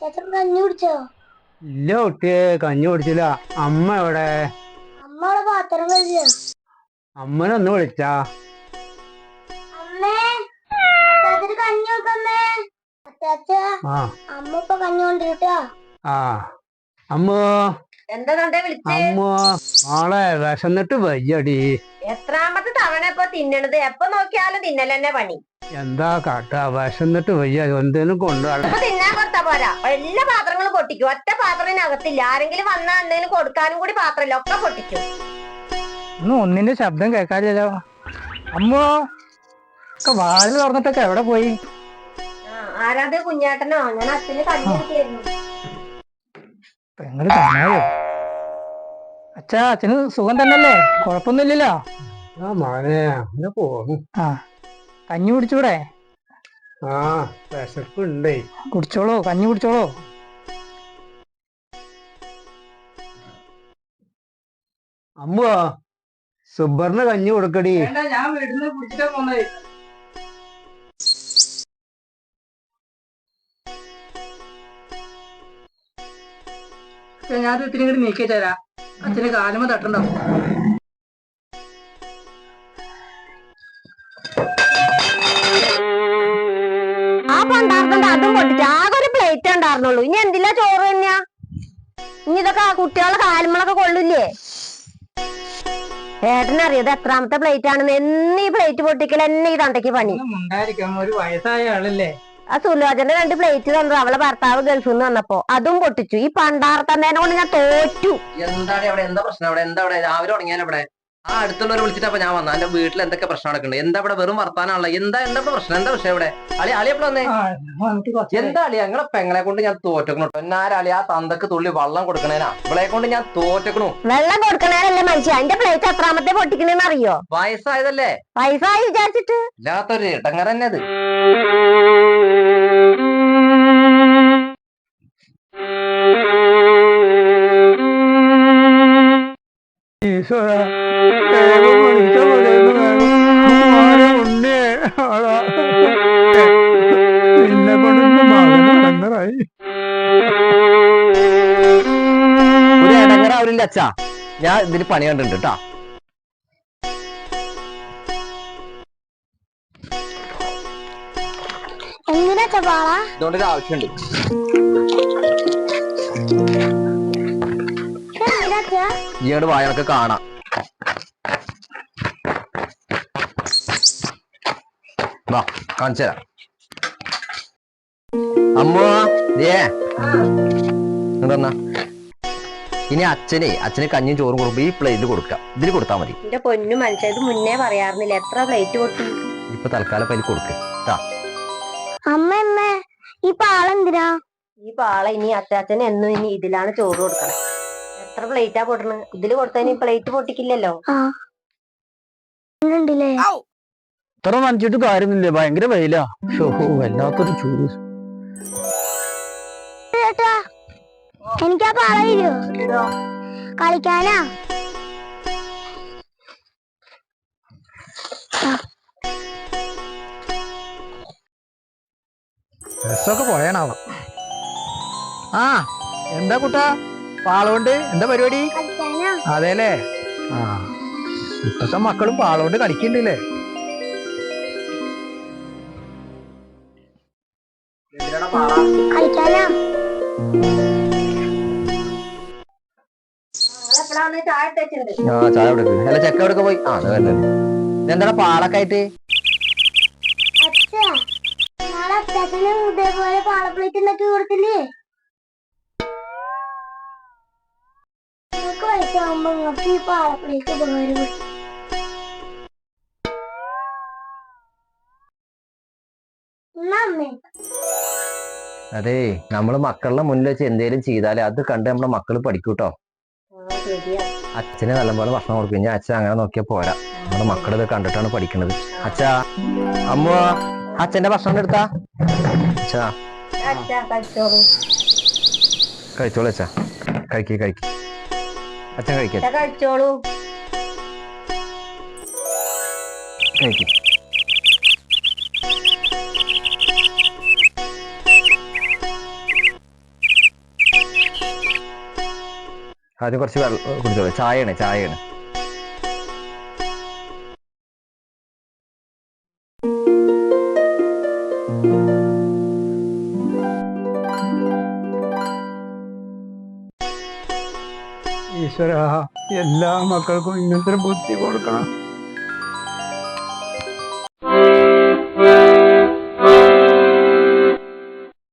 കഞ്ഞി കുടിച്ചോ? ഇല്ല കുട്ടിയെ കഞ്ഞി കുടിച്ചില്ല. അമ്മ എവിടെ? അമ്മ അവിടെ പാത്രം അമ്മനെ ഒന്ന് വിളിച്ചാ. അമ്മേ കഞ്ഞി വെക്കമ്മേ അമ്മ ഇപ്പൊ കഞ്ഞി ആ. അമ്മ. എന്താ അമ്മോ ആളെ വിശന്നിട്ട് വയ്യടി. എത്രാമത്തെ തവണ ഇപ്പൊ തിന്നണത്? എപ്പൊ നോക്കിയാലും തിന്നലെന്നെ പണി. എന്താ കാട്ടാ വിശന്നിട്ട് വയ്യ എന്തേലും കൊണ്ടുപോകാൻ അപ്പൊ തിന്നാൻ കൊടുത്താ പോരാ. എല്ലാ പാത്രങ്ങളും പൊട്ടിക്കും. ഒറ്റ പാത്രത്തിനകത്തില്ല ആരെങ്കിലും വന്നാ എന്തെങ്കിലും കൊടുക്കാനും കൂടി പാത്രമില്ല. ഒക്കെ പൊട്ടിക്കും. ഇന്ന് ഒന്നിന്റെ ശബ്ദം കേൾക്കാറില്ലല്ലോ. അമ്മോ ഒക്കെ വാതിൽ തുറന്നിട്ടൊക്കെ എവിടെ പോയി? ആ, ആരാത് കുഞ്ഞാട്ടനോ? ഞാൻ അച്ഛന് പെങ്ങൾ കാണായോ അച്ഛാ അച്ഛന് സുഖം തന്നെയല്ലേ? കുഴപ്പമൊന്നുമില്ലല്ലോ? ആ മോനെ അങ്ങനെ പോകും ആ കഞ്ഞി കുടിച്ചൂടെ? ആ വിശപ്പുണ്ടേ. കുടിച്ചോളോ കഞ്ഞി കുടിച്ചോളോ. അമ്മുവാ സുബറിന് കഞ്ഞി കൊടുക്കടി. ഞാൻ വീട്ടിൽ കുടിച്ചിട്ടാ ഞാൻ ഇങ്ങോട്ട് നീക്കി തരാം അച്ഛന് കാലുമ തട്ടുണ്ടാവും അതും പൊട്ടിച്ചു ആകെ ഒരു പ്ലേറ്റ് ഉണ്ടായിരുന്നുള്ളൂ. ഇനി എന്തില്ല ചോറ് തന്നെയാ? ഇനി ഇതൊക്കെ ആ കുട്ടികളുടെ കാലുമ്പളൊക്കെ കൊള്ളില്ലേ? ഏട്ടനറിയത് എത്രാമത്തെ പ്ലേറ്റ് ആണെന്ന്? എന്നീ പ്ലേറ്റ് പൊട്ടിക്കൽ എന്നെ ഈ തണ്ടയ്ക്ക് പണി. ഒരു വയസ്സായ ആളല്ലേ? ആ സുലോചന്റെ രണ്ട് പ്ലേറ്റ് തന്നു. അവളെ ഭർത്താവ് ഗൾഫിൽ നിന്ന് വന്നപ്പോ അതും പൊട്ടിച്ചു. ഈ പണ്ടാർത്തണ്ടേനെ കൊണ്ട് ഞാൻ തോറ്റു. എന്താണ് അവിടെ? എന്താ പ്രശ്നം അവിടെ? എന്താ അവിടെ? രാവിലെ തുടങ്ങിയാൽ ആ അടുത്തുള്ളവരെ അപ്പൊ ഞാൻ വന്ന. എന്റെ വീട്ടിൽ എന്തൊക്കെ പ്രശ്നം നടക്കുന്നുണ്ട് എന്താ ഇവിടെ വെറും വർത്താനാണല്ലോ? എന്താ എന്താ പ്രശ്നം? എന്താ വിഷയം ഇവിടെ? അളി അളി എപ്പോഴും വന്നേ? എന്താ അളിയ? ഞങ്ങളെ പെങ്ങളെ കൊണ്ട് ഞാൻ തോറ്റക്കണു എന്നാരളി ആ തന്തക്ക് തുള്ളി വെള്ളം കൊടുക്കണേനാ. ഇവളെ കൊണ്ട് ഞാൻ തോറ്റക്കണു. വെള്ളം കൊടുക്കണേനല്ലേ മനുഷ്യ. എന്റെ പ്ലേറ്റ് എത്രാമത്തെ പൊട്ടിക്കണേന്ന് അറിയോ? വയസ്സായതല്ലേ? വയസ്സായി വിചാരിച്ചിട്ട്. ഇല്ലാത്തൊരു ഇടങ്ങറന്നെ അത്. കൊണ്ട് ഇന്ന് മകന് ഇടങ്ങറായി ഒരു ഇടങ്ങറാവില്ല അച്ഛാ. ഞാൻ ഇതിന് പണി കണ്ടിട്ടുണ്ട് കേട്ടാ എങ്ങനെ ചപ്പാള ഇതുകൊണ്ട് ഒരു ആവശ്യമുണ്ട്. ഈയോട് വായനൊക്കെ കാണാം. വാ കാണിച്ചു തരാം. അമ്മ എന്താ ഇനി അച്ഛനെ അച്ഛന് കഞ്ഞും ചോറും കൊടുക്കും. ഈ പ്ലേറ്റിൽ കൊടുക്കാം. ഇതിൽ കൊടുത്താൽ മതി. എന്റെ പൊന്നു മനുഷ്യ ഇത് മുന്നേ പറയാറുന്നില്ല. എത്ര പ്ലേറ്റ് കൊടുത്തു? ഇപ്പൊ തൽക്കാലം അതിൽ കൊടുക്ക്. അമ്മ ഈ പാളെന്തിനാ ഈ പാള ഇനി അച്ചാച്ചന് എന്നും ഇനി ഇതിലാണ് ചോറ് കൊടുക്കണേ. എത്ര പ്ലേറ്റാ പൊട്ടണ് ഇതിൽ കൊടുത്തതിന് പ്ലേറ്റ് പൊട്ടിക്കില്ലല്ലോ. ആ. ഉണ്ടില്ലേ ഇത്ര നനച്ചിട്ട് കാര്യമില്ല ഭയങ്കര വെയിലാ. വല്ലാത്തൊരു ചൂട്. എനിക്ക് തരുമോ കളിക്കാനാ? ഡ്രസ്സൊക്കെ പോയണാവാം. ആ എന്താ കുട്ടാ? പാളോണ്ട് എന്താ പരിപാടി? അതെല്ലേ? ആ. ഇപ്പത്തെ മക്കളും പാളോണ്ട് കളിക്കണ്ടല്ലേ? ആ ചായ കൊടുക്ക് അല്ല ചെക്ക എവിടെ പോയി? ആ അത് ഇതെന്താ പാളൊക്കെ ആയിട്ട്? അച്ഛാ നാളെ അച്ചാച്ചന് ഇതേപോലെ പാളപ്ലേറ്റ് ഉണ്ടാക്കി കൊടുത്തില്ലേ? നിങ്ങൾക്ക് വയസ്സാകുമ്പോ നിങ്ങൾക്ക് ഈ പാളപ്ലേറ്റ് ഉപകാരപ്പെടും അതെ നമ്മൾ മക്കളുടെ മുന്നിൽ വെച്ച് എന്തേലും ചെയ്താലേ അത് കണ്ട് നമ്മളെ മക്കൾ പഠിക്കൂട്ടോ. അച്ഛന് നല്ലപോലെ ഭക്ഷണം കൊടുക്കും. ഞാൻ അച്ഛൻ അങ്ങനെ നോക്കിയാ പോരാ. നമ്മുടെ മക്കളിത് കണ്ടിട്ടാണ് പഠിക്കണത്. അച്ഛാ അമ്മ അച്ഛന്റെ ഭക്ഷണം എടുത്താ? അച്ഛാ. കഴിച്ചോളൂ അച്ഛാ. കഴിക്കേ കഴിക്ക്. അച്ഛൻ കഴിക്കട്ടെ. കഴിച്ചോളൂ. കഴിക്കും. ആദ്യം കുറച്ച് വെള്ളം കുടിച്ചോളൂ ചായയാണ് ചായയാണ് ഈശ്വര എല്ലാ മക്കൾക്കും ഇങ്ങനത്തെ ഒരു ബുദ്ധി കൊടുക്കണം.